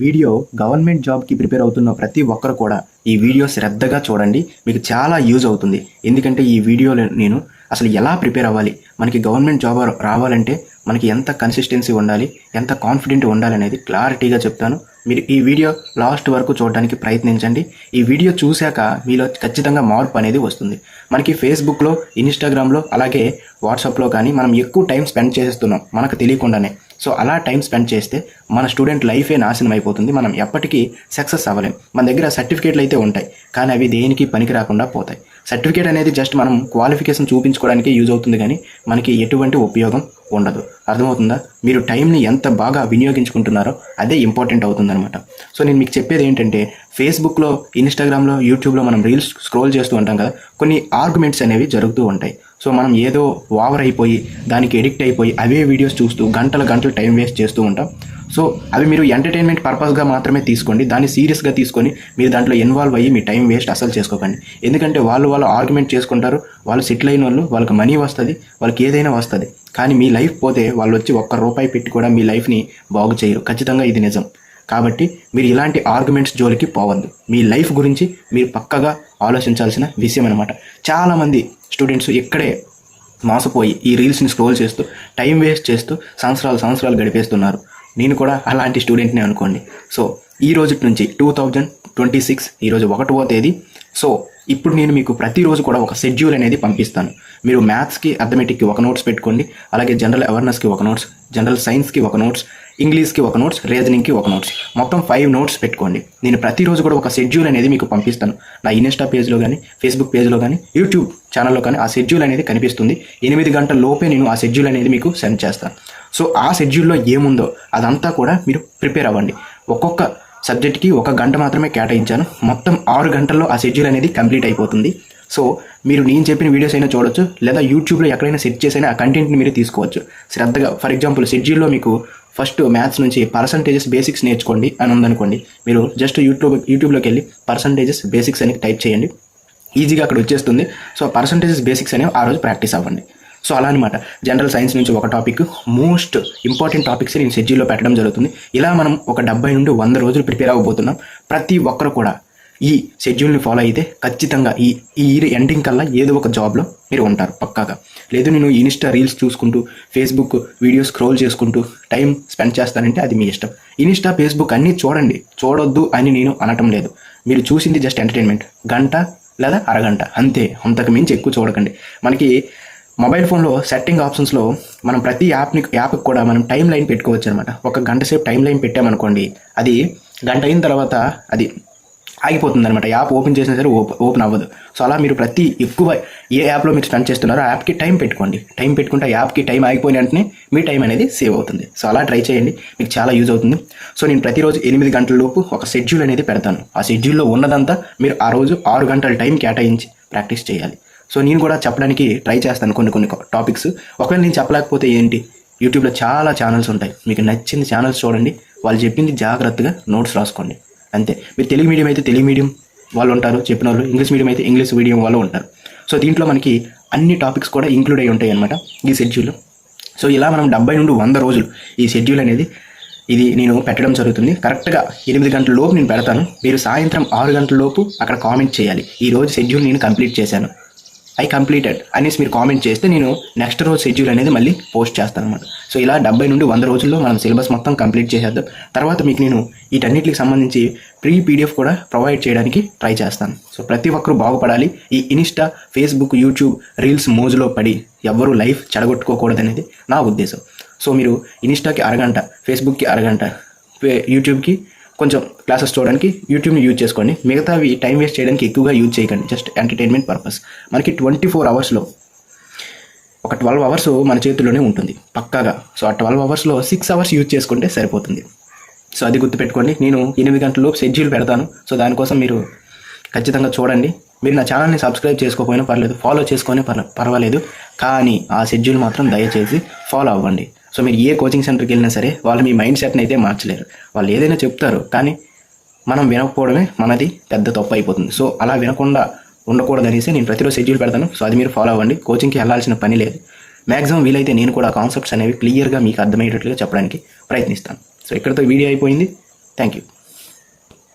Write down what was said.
Video government జాబ్కి prepare అవుతున్న ప్రతి ఒక్కరు కూడా ఈ వీడియో శ్రద్ధగా చూడండి. మీకు చాలా యూజ్ అవుతుంది. ఎందుకంటే ఈ వీడియోలో నేను అసలు ఎలా ప్రిపేర్ అవ్వాలి? మనకి గవర్నమెంట్ జాబ్ రావాలంటే మనకి ఎంత కన్సిస్టెన్సీ ఉండాలి? ఎంత కాన్ఫిడెంట్ ఉండాలి అనేది క్లారిటీగా చెప్తాను. మీరు ఈ వీడియో లాస్ట్ వరకు చూడడానికి ప్రయత్నించండి. ఈ వీడియో చూశాక మీలో ఖచ్చితంగా మార్పు అనేది వస్తుంది. మనకి ఫేస్బుక్లో ఇన్స్టాగ్రామ్లో అలాగే వాట్సాప్లో కానీ మనం ఎక్కువ టైం స్పెండ్ చేస్తున్నాం మనకు తెలియకుండానే. సో అలా టైం స్పెండ్ చేస్తే మన స్టూడెంట్ లైఫే నాశనం అయిపోతుంది. మనం ఎప్పటికీ సక్సెస్ అవ్వలేం. మన దగ్గర సర్టిఫికేట్లు అయితే ఉంటాయి కానీ అవి దేనికి పనికి రాకుండా పోతాయి. సర్టిఫికేట్ అనేది జస్ట్ మనం క్వాలిఫికేషన్ చూపించుకోవడానికి యూజ్ అవుతుంది కానీ మనకి ఎటువంటి ఉపయోగం ఉండదు. అర్థమవుతుందా? మీరు టైంని ఎంత బాగా వినియోగించుకుంటున్నారో అదే ఇంపార్టెంట్ అవుతుందన్నమాట. సో నేను మీకు చెప్పేది ఏంటంటే ఫేస్బుక్లో ఇన్స్టాగ్రామ్లో యూట్యూబ్లో మనం రీల్స్ స్క్రోల్ చేస్తూ ఉంటాం కదా కొన్ని ఆర్గ్యుమెంట్స్ అనేవి జరుగుతూ ఉంటాయి. సో మనం ఏదో ఓవర్ అయిపోయి దానికి ఎడిక్ట్ అయిపోయి అవే వీడియోస్ చూస్తూ గంటల గంటలు టైం వేస్ట్ చేస్తూ ఉంటాం. సో అవి మీరు ఎంటర్టైన్మెంట్ పర్పస్గా మాత్రమే తీసుకోండి. దాన్ని సీరియస్గా తీసుకొని మీరు దాంట్లో ఇన్వాల్వ్ అయ్యి మీ టైం వేస్ట్ అసలు చేసుకోకండి. ఎందుకంటే వాళ్ళు వాళ్ళు ఆర్గ్యుమెంట్ చేసుకుంటారు వాళ్ళు సెటిల్ అయిన వాళ్ళు వాళ్ళకి మనీ వస్తుంది వాళ్ళకి ఏదైనా వస్తుంది. కానీ మీ లైఫ్ పోతే వాళ్ళు వచ్చి ఒక్క రూపాయి పెట్టి కూడా మీ లైఫ్ని బాగు చేయరు. ఖచ్చితంగా ఇది నిజం. కాబట్టి మీరు ఇలాంటి ఆర్గ్యుమెంట్స్ జోలికి పోవద్దు. మీ లైఫ్ గురించి మీరు పక్కగా ఆలోచించాల్సిన విషయం అనమాట చాలామంది స్టూడెంట్స్ ఇక్కడే మోసపోయి ఈ రీల్స్ని స్క్రోల్ చేస్తూ టైం వేస్ట్ చేస్తూ సంవత్సరాలు సంవత్సరాలు గడిపేస్తున్నారు. నేను కూడా అలాంటి స్టూడెంట్నే అనుకోండి. సో ఈ రోజు నుంచి టూ థౌజండ్ ట్వంటీ సిక్స్ ఈరోజు ఒకటవ తేదీ. సో ఇప్పుడు నేను మీకు ప్రతిరోజు కూడా ఒక షెడ్యూల్ అనేది పంపిస్తాను. మీరు మ్యాథ్స్కి అథమెటిక్కి ఒక నోట్స్ పెట్టుకోండి. అలాగే జనరల్ అవేర్నెస్కి ఒక నోట్స్ జనరల్ సైన్స్కి ఒక నోట్స్ ఇంగ్లీష్కి ఒక నోట్స్ రీజనింగ్కి ఒక నోట్స్ మొత్తం ఫైవ్ నోట్స్ పెట్టుకోండి. నేను ప్రతిరోజు కూడా ఒక షెడ్యూల్ అనేది మీకు పంపిస్తాను. నా ఇన్స్టా పేజ్లో కానీ ఫేస్బుక్ పేజ్లో కానీ యూట్యూబ్ ఛానల్లో కానీ ఆ షెడ్యూల్ అనేది కనిపిస్తుంది. ఎనిమిది గంటల లోపే నేను ఆ షెడ్యూల్ అనేది మీకు సెండ్ చేస్తాను. సో ఆ షెడ్యూల్లో ఏముందో అదంతా కూడా మీరు ప్రిపేర్ అవ్వండి. ఒక్కొక్క సబ్జెక్ట్కి ఒక గంట మాత్రమే కేటాయించాను. మొత్తం ఆరు గంటల్లో ఆ షెడ్యూల్ అనేది కంప్లీట్ అయిపోతుంది. సో మీరు నేను చెప్పిన వీడియోస్ అయినా చూడొచ్చు. లేదా యూట్యూబ్లో ఎక్కడైనా సెట్ చేసైనా ఆ కంటెంట్ని మీరు తీసుకోవచ్చు. శ్రద్ధగా ఫర్ ఎగ్జాంపుల్ షెడ్యూల్లో మీకు ఫస్ట్ మ్యాథ్స్ నుంచి పర్సంటేజెస్ బేసిక్స్ నేర్చుకోండి అని ఉందనుకోండి. మీరు జస్ట్ యూట్యూబ్ యూట్యూబ్లోకి వెళ్ళి పర్సంటేజెస్ బేసిక్స్ అని టైప్ చేయండి. ఈజీగా అక్కడ వచ్చేస్తుంది. సో పర్సంటేజెస్ బేసిక్స్ అనేవి ఆ రోజు ప్రాక్టీస్ అవ్వండి. సో అలా అనమాట జనరల్ సైన్స్ నుంచి ఒక టాపిక్. మోస్ట్ ఇంపార్టెంట్ టాపిక్స్ నేను షెడ్యూల్లో పెట్టడం జరుగుతుంది. ఇలా మనం ఒక డెబ్బై నుండి వంద రోజులు ప్రిపేర్ అవ్వబోతున్నాం. ప్రతి ఒక్కరు కూడా ఈ షెడ్యూల్ని ఫాలో అయితే ఖచ్చితంగా ఈ ఈ ఇయర్ ఎండింగ్ కల్లా ఏదో ఒక జాబ్లో మీరు ఉంటారు పక్కాగా. లేదు నేను ఇన్స్టా రీల్స్ చూసుకుంటూ ఫేస్బుక్ వీడియోస్ స్క్రోల్ చేసుకుంటూ టైం స్పెండ్ చేస్తానంటే అది మీ ఇష్టం. ఇన్స్టా ఫేస్బుక్ అన్నీ చూడండి. చూడొద్దు అని నేను అనటం లేదు. మీరు చూసింది జస్ట్ ఎంటర్టైన్మెంట్ గంట లేదా అరగంట. అంతే. అంతకు మించి ఎక్కువ చూడకండి. మనకి మొబైల్ ఫోన్లో సెట్టింగ్ ఆప్షన్స్లో మనం ప్రతి యాప్ని యాప్కి కూడా మనం టైం లైన్ పెట్టుకోవచ్చు అనమాట ఒక గంట సేపు టైం లైన్ పెట్టామనుకోండి అది గంట అయిన తర్వాత అది ఆగిపోతుంది అనమాట యాప్ ఓపెన్ చేసినా సరే ఓపెన్ ఓపెన్ అవ్వదు. సో అలా మీరు ప్రతి ఎక్కువ ఏ యాప్లో మీరు స్పెండ్ చేస్తున్నారో ఆ యాప్కి టైం పెట్టుకోండి. టైం పెట్టుకుంటే ఆ యాప్కి టైం ఆగిపోయిన వెంటనే మీ టైం అనేది సేవ్ అవుతుంది. సో అలా ట్రై చేయండి. మీకు చాలా యూజ్ అవుతుంది. సో నేను ప్రతిరోజు ఎనిమిది గంటల లోపు ఒక షెడ్యూల్ అనేది పెడతాను. ఆ షెడ్యూల్లో ఉన్నదంతా మీరు ఆ రోజు ఆరు గంటల టైం కేటాయించి ప్రాక్టీస్ చేయాలి. సో నేను కూడా చెప్పడానికి ట్రై చేస్తాను కొన్ని కొన్ని టాపిక్స్. ఒకవేళ నేను చెప్పలేకపోతే ఏంటి? యూట్యూబ్లో చాలా ఛానల్స్ ఉంటాయి. మీకు నచ్చింది ఛానల్స్ చూడండి. వాళ్ళు చెప్పింది జాగ్రత్తగా నోట్స్ రాసుకోండి. అంతే. మీరు తెలుగు మీడియం అయితే తెలుగు మీడియం వాళ్ళు ఉంటారు చెప్పిన వాళ్ళు ఇంగ్లీష్ మీడియం అయితే ఇంగ్లీష్ మీడియం వాళ్ళు ఉంటారు. సో దీంట్లో మనకి అన్ని టాపిక్స్ కూడా ఇంక్లూడ్ అయి ఉంటాయి అనమాట ఈ షెడ్యూల్లో సో ఇలా మనం డెబ్బై నుండి వంద రోజులు ఈ షెడ్యూల్ అనేది ఇది నేను పెట్టడం జరుగుతుంది. కరెక్ట్గా ఎనిమిది గంటల లోపు నేను పెడతాను. మీరు సాయంత్రం ఆరు గంటల లోపు అక్కడ కామెంట్ చేయాలి. ఈ రోజు షెడ్యూల్ నేను కంప్లీట్ చేశాను. ఐ కంప్లీటెడ్ అనేసి మీరు కామెంట్ చేస్తే నేను నెక్స్ట్ రోజు షెడ్యూల్ అనేది మళ్ళీ పోస్ట్ చేస్తాను అనమాట సో ఇలా డెబ్బై నుండి వంద రోజుల్లో మనం సిలబస్ మొత్తం కంప్లీట్ చేసేద్దాం. తర్వాత మీకు నేను వీటన్నిటికి సంబంధించి ప్రీ పీడిఎఫ్ కూడా ప్రొవైడ్ చేయడానికి ట్రై చేస్తాను. సో ప్రతి ఒక్కరూ బాగుపడాలి. ఈ ఇన్స్టా ఫేస్బుక్ యూట్యూబ్ రీల్స్ మోజులో పడి ఎవ్వరూ లైఫ్ చెడగొట్టుకోకూడదనేది నా ఉద్దేశం. సో మీరు ఇన్స్టాకి అరగంట ఫేస్బుక్కి అరగంట యూట్యూబ్కి కొంచెం క్లాసెస్ చూడడానికి యూట్యూబ్ని యూజ్ చేసుకోండి. మిగతావి టైం వేస్ట్ చేయడానికి ఎక్కువగా యూజ్ చేయకండి. జస్ట్ ఎంటర్టైన్మెంట్ పర్పస్ మనకి ట్వంటీ ఫోర్ అవర్స్లో ఒక ట్వెల్వ్ అవర్స్ మన చేతుల్లోనే ఉంటుంది. పక్కాగా. సో ఆ ట్వెల్వ్ అవర్స్లో సిక్స్ అవర్స్ యూజ్ చేసుకుంటే సరిపోతుంది. సో అది గుర్తుపెట్టుకోండి. నేను ఎనిమిది గంటల లోపు షెడ్యూల్ పెడతాను. సో దానికోసం మీరు ఖచ్చితంగా చూడండి. మీరు నా ఛానల్ని సబ్స్క్రైబ్ చేసుకోకపోయినా పర్లేదు. ఫాలో చేసుకొని పర్వాలేదు. కానీ ఆ షెడ్యూల్ మాత్రం దయచేసి ఫాలో అవ్వండి. సో మీరు ఏ కోచింగ్ సెంటర్కి వెళ్ళినా సరే వాళ్ళు మీ మైండ్ సెట్ని అయితే మార్చలేరు. వాళ్ళు ఏదైనా చెప్తారు కానీ మనం వినకపోవడమే మనది పెద్ద తప్పు అయిపోతుంది. సో అలా వినకుండా ఉండకూడదు అనేసి నేను ప్రతిరోజు షెడ్యూల్ పెడతాను. సో అది మీరు ఫాలో అవ్వండి. కోచింగ్కి వెళ్ళాల్సిన పని లేదు. మ్యాక్సిమం వీలైతే నేను కూడా కాన్సెప్ట్స్ అనేవి క్లియర్గా మీకు అర్థమయ్యేటట్లుగా చెప్పడానికి ప్రయత్నిస్తాను. సో ఇక్కడితో వీడియో అయిపోయింది. Thank you